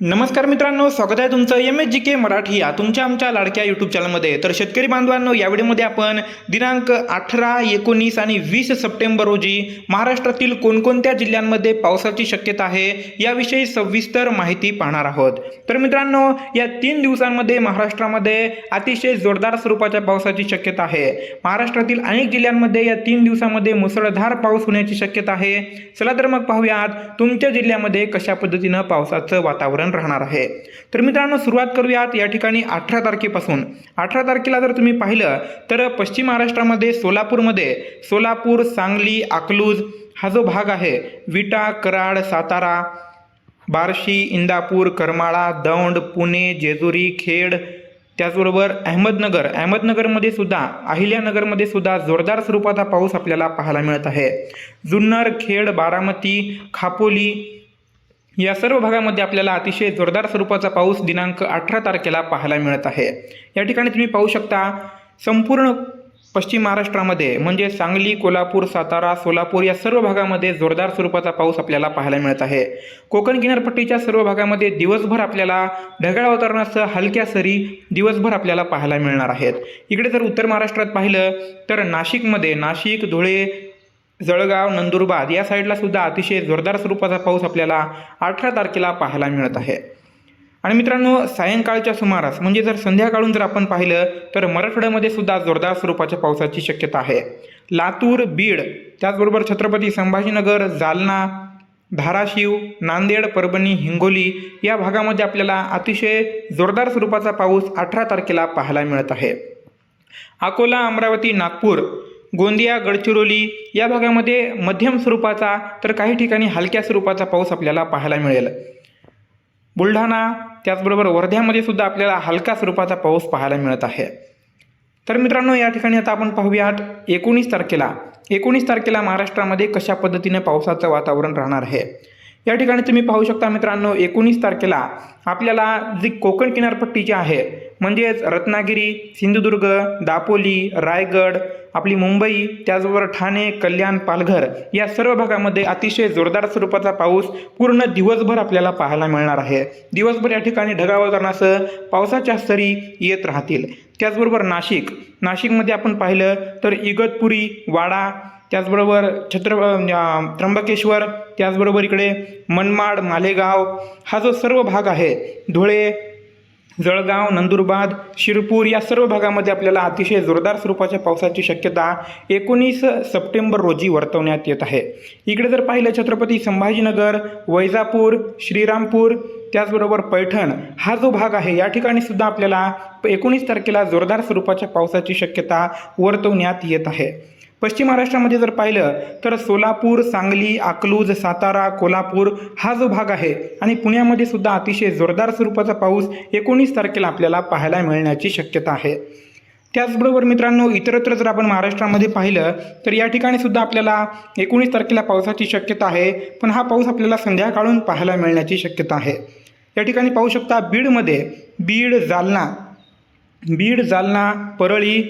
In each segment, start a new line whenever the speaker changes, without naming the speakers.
नमस्कार मित्रांनो स्वागत आहे तुमचं M H G K Marathi या तुमच्या आमच्या लाडक्या यूट्यूब चॅनलमध्ये तर शेतकरी बांधवांनो या व्हिडिओमध्ये आपण दिनांक अठरा एकोणीस आणि वीस सप्टेंबर रोजी महाराष्ट्रातील कोणकोणत्या जिल्ह्यांमध्ये पावसाची शक्यता आहे याविषयी सविस्तर माहिती पाहणार आहोत. तर मित्रांनो या तीन दिवसांमध्ये महाराष्ट्रामध्ये अतिशय जोरदार स्वरूपाच्या पावसाची शक्यता आहे. महाराष्ट्रातील अनेक जिल्ह्यांमध्ये या तीन दिवसामध्ये मुसळधार पाऊस होण्याची शक्यता आहे. चला तर मग पाहूयात तुमच्या जिल्ह्यामध्ये कशा पद्धतीनं पावसाचं वातावरण राहणार आहे. तर मित्रांनो सुरुवात करूयात या ठिकाणी अठरा तारखेपासून. अठरा तारखेला जर तुम्ही पाहिलं तर पश्चिम महाराष्ट्रामध्ये सोलापूरमध्ये सोलापूर सांगली अकलूज हा जो भाग आहे विटा कराड सातारा बार्शी इंदापूर करमाळा दौंड पुणे जेजुरी खेड त्याचबरोबर अहमदनगर. अहमदनगरमध्ये सुद्धा अहिल्यानगरमध्ये सुद्धा जोरदार स्वरूपाचा पाऊस आपल्याला पाहायला मिळत आहे. जुन्नर खेड बारामती खापोली या सर्व भागामध्ये आपल्याला अतिशय जोरदार स्वरूपाचा पाऊस दिनांक अठरा तारखेला पाहायला मिळत आहे. या ठिकाणी तुम्ही पाहू शकता संपूर्ण पश्चिम महाराष्ट्रामध्ये म्हणजे सांगली कोल्हापूर सातारा सोलापूर या सर्व भागामध्ये जोरदार स्वरूपाचा पाऊस आपल्याला पाहायला मिळत आहे. कोकण किनारपट्टीच्या सर्व भागामध्ये दिवसभर आपल्याला ढगाळ वातावरणासह हलक्या सरी दिवसभर आपल्याला पाहायला मिळणार आहेत. इकडे जर उत्तर महाराष्ट्रात पाहिलं तर नाशिकमध्ये नाशिक धुळे जळगाव नंदुरबार या साईडला सुद्धा अतिशय जोरदार स्वरूपाचा पाऊस आपल्याला अठरा तारखेला पाहायला मिळत आहे. आणि मित्रांनो सायंकाळच्या सुमारास म्हणजे जर संध्याकाळून जर आपण पाहिलं तर मराठवाड्यामध्ये सुद्धा जोरदार स्वरूपाच्या पावसाची शक्यता आहे. लातूर बीड त्याचबरोबर छत्रपती संभाजीनगर जालना धाराशिव नांदेड परभणी हिंगोली या भागामध्ये आपल्याला अतिशय जोरदार स्वरूपाचा पाऊस अठरा तारखेला पाहायला मिळत आहे. अकोला अमरावती नागपूर गोंदिया गडचिरोली या भागामध्ये मध्यम स्वरूपाचा तर काही ठिकाणी हलक्या स्वरूपाचा पाऊस आपल्याला पाहायला मिळेल. बुलढाणा त्याचबरोबर वर्ध्यामध्ये सुद्धा आपल्याला हलका स्वरूपाचा पाऊस पाहायला मिळत आहे. तर मित्रांनो या ठिकाणी आता आपण पाहूयात एकोणीस तारखेला. एकोणीस तारखेला महाराष्ट्रामध्ये कशा पद्धतीने पावसाचं वातावरण राहणार आहे? या ठिकाणी तुम्ही पाहू शकता मित्रांनो एकोणीस तारखेला आपल्याला जी कोकण किनारपट्टी जी आहे म्हणजेच रत्नागिरी सिंधुदुर्ग दापोली रायगड आपली मुंबई त्याचबरोबर ठाणे कल्याण पालघर या सर्व भागामध्ये अतिशय जोरदार स्वरूपाचा पाऊस पूर्ण दिवसभर आपल्याला पाहायला मिळणार आहे. दिवसभर या ठिकाणी ढगाळ वातावरणासह पावसाच्या सरी येत राहतील. त्याचबरोबर नाशिक नाशिकमध्ये आपण पाहिलं तर इगतपुरी वाडा त्याचबरोबर छत्र त्र्यंबकेश्वर त्याचबरोबर इकडे मनमाड मालेगाव हा जो सर्व भाग आहे धुळे जळगाव नंदुरबार शिरपूर या सर्व भागामध्ये आपल्याला अतिशय जोरदार स्वरूपाच्या पावसाची शक्यता एकोणीस सप्टेंबर रोजी वर्तवण्यात येत आहे. इकडे जर पाहिलं छत्रपती संभाजीनगर वैजापूर श्रीरामपूर त्याचबरोबर पैठण हा जो भाग आहे या ठिकाणी सुद्धा आपल्याला एकोणीस तारखेला जोरदार स्वरूपाच्या पावसाची शक्यता वर्तवण्यात येत आहे. पश्चिम महाराष्ट्रामध्ये जर पाहिलं तर सोलापूर सांगली अकलूज सातारा कोल्हापूर हा जो भाग आहे आणि पुण्यामध्ये सुद्धा अतिशय जोरदार स्वरूपाचा पाऊस एकोणीस तारखेला आपल्याला पाहायला मिळण्याची शक्यता आहे. त्याचबरोबर मित्रांनो इतरत्र जर आपण महाराष्ट्रामध्ये पाहिलं तर या ठिकाणी सुद्धा आपल्याला एकोणीस तारखेला पावसाची शक्यता आहे पण हा पाऊस आपल्याला संध्याकाळून पाहायला मिळण्याची शक्यता आहे. या ठिकाणी पाहू शकता बीडमध्ये बीड जालना बीड जालना परळी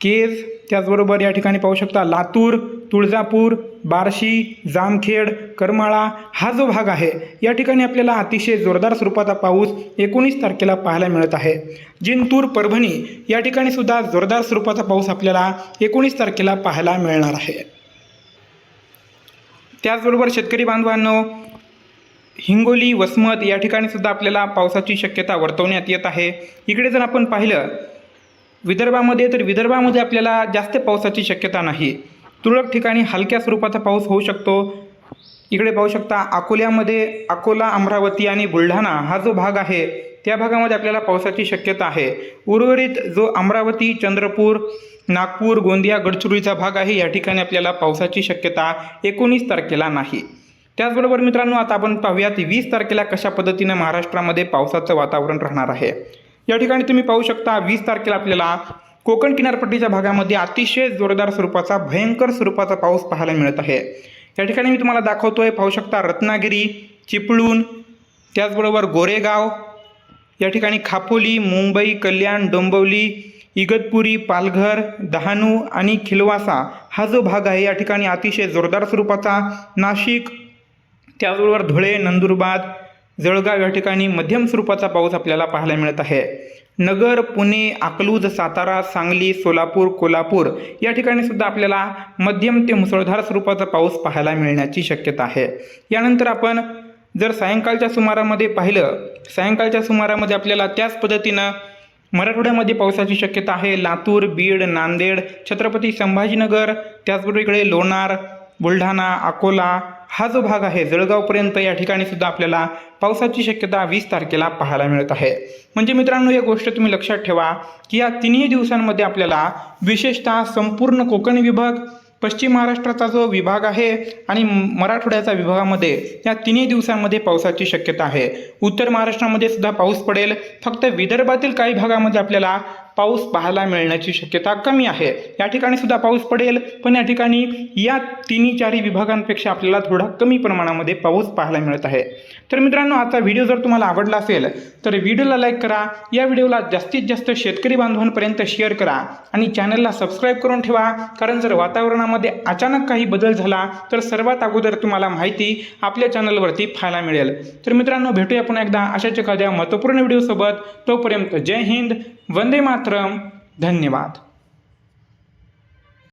केज त्याचबरोबर या ठिकाणी पाहू शकता लातूर तुळजापूर बार्शी जामखेड करमाळा हा जो भाग आहे या ठिकाणी आपल्याला अतिशय जोरदार स्वरूपाचा पाऊस एकोणीस तारखेला पाहायला मिळत आहे. जिंतूर परभणी या ठिकाणी सुद्धा जोरदार स्वरूपाचा पाऊस आपल्याला एकोणीस तारखेला पाहायला मिळणार आहे. त्याचबरोबर शेतकरी बांधवांनो हिंगोली वसमत या ठिकाणी सुद्धा आपल्याला पावसाची शक्यता वर्तवण्यात येत आहे. इकडे जर आपण पाहिलं विदर्भामध्ये तर विदर्भामध्ये आपल्याला जास्त पावसाची शक्यता नाही. तुरळक ठिकाणी हलक्या स्वरूपाचा पाऊस होऊ शकतो. इकडे पाहू शकता अकोल्यामध्ये अकोला अमरावती आणि बुलढाणा हा जो भाग आहे त्या भागामध्ये आपल्याला पावसाची शक्यता आहे. उर्वरित जो अमरावती चंद्रपूर नागपूर गोंदिया गडचिरोलीचा भाग आहे या ठिकाणी आपल्याला पावसाची शक्यता एकोणीस तारखेला नाही. त्याचबरोबर मित्रांनो आता आपण पाहूयात वीस तारखेला कशा पद्धतीनं महाराष्ट्रामध्ये पावसाचं वातावरण राहणार आहे. या ठिकाणी तुम्ही पाहू शकता वीस तारखेला आपल्याला कोकण किनारपट्टीच्या भागामध्ये अतिशय जोरदार स्वरूपाचा भयंकर स्वरूपाचा पाऊस पाहायला मिळत आहे. या ठिकाणी मी तुम्हाला दाखवतोय पाहू शकता रत्नागिरी चिपळूण त्याचबरोबर गोरेगाव या ठिकाणी खापोली मुंबई कल्याण डोंबिवली इगतपुरी पालघर डहाणू आणि खिलवासा हा जो भाग आहे या ठिकाणी अतिशय जोरदार स्वरूपाचा नाशिक त्याचबरोबर धुळे नंदुरबार जळगाव या ठिकाणी मध्यम स्वरूपाचा पाऊस आपल्याला पाहायला मिळत आहे. नगर पुणे अकलूज सातारा सांगली सोलापूर कोल्हापूर या ठिकाणी सुद्धा आपल्याला मध्यम ते मुसळधार स्वरूपाचा पाऊस पाहायला मिळण्याची शक्यता आहे. यानंतर आपण जर सायंकाळच्या सुमारामध्ये पाहिलं सायंकाळच्या सुमारामध्ये आपल्याला त्याच पद्धतीनं मराठवाड्यामध्ये पावसाची शक्यता आहे. लातूर बीड नांदेड छत्रपती संभाजीनगर त्याचबरोबर इकडे लोणार बुलढाणा अकोला हा जो भाग आहे जळगावपर्यंत या ठिकाणी सुद्धा आपल्याला पावसाची शक्यता वीस तारखेला पाहायला मिळत आहे. म्हणजे मित्रांनो या गोष्ट तुम्ही लक्षात ठेवा की या तिन्ही दिवसांमध्ये आपल्याला विशेषतः संपूर्ण कोकण विभाग पश्चिम महाराष्ट्राचा जो विभाग आहे आणि मराठवाड्याचा विभागामध्ये या तिन्ही दिवसांमध्ये पावसाची शक्यता आहे. उत्तर महाराष्ट्रामध्ये सुद्धा पाऊस पडेल. फक्त विदर्भातील काही भागामध्ये आपल्याला पाऊस पाहायला मिळण्याची शक्यता कमी आहे. या ठिकाणी सुद्धा पाऊस पडेल पण या ठिकाणी या तिन्ही चारही विभागांपेक्षा आपल्याला थोडा कमी प्रमाणामध्ये पाऊस पाहायला मिळत आहे. तर मित्रांनो आजचा व्हिडिओ जर तुम्हाला आवडला असेल तर व्हिडिओला लाईक करा या व्हिडिओला जास्तीत जास्त शेतकरी बांधवांपर्यंत शेअर करा आणि चॅनलला सबस्क्राईब करून ठेवा कारण जर वातावरणामध्ये अचानक काही बदल झाला तर सर्वात अगोदर तुम्हाला माहिती आपल्या चॅनलवरती पाहायला मिळेल. तर मित्रांनो भेटूया पुन्हा एकदा अशाच एखाद्या महत्त्वपूर्ण व्हिडिओसोबत. तोपर्यंत जय हिंद वंदे मातरम धन्यवाद.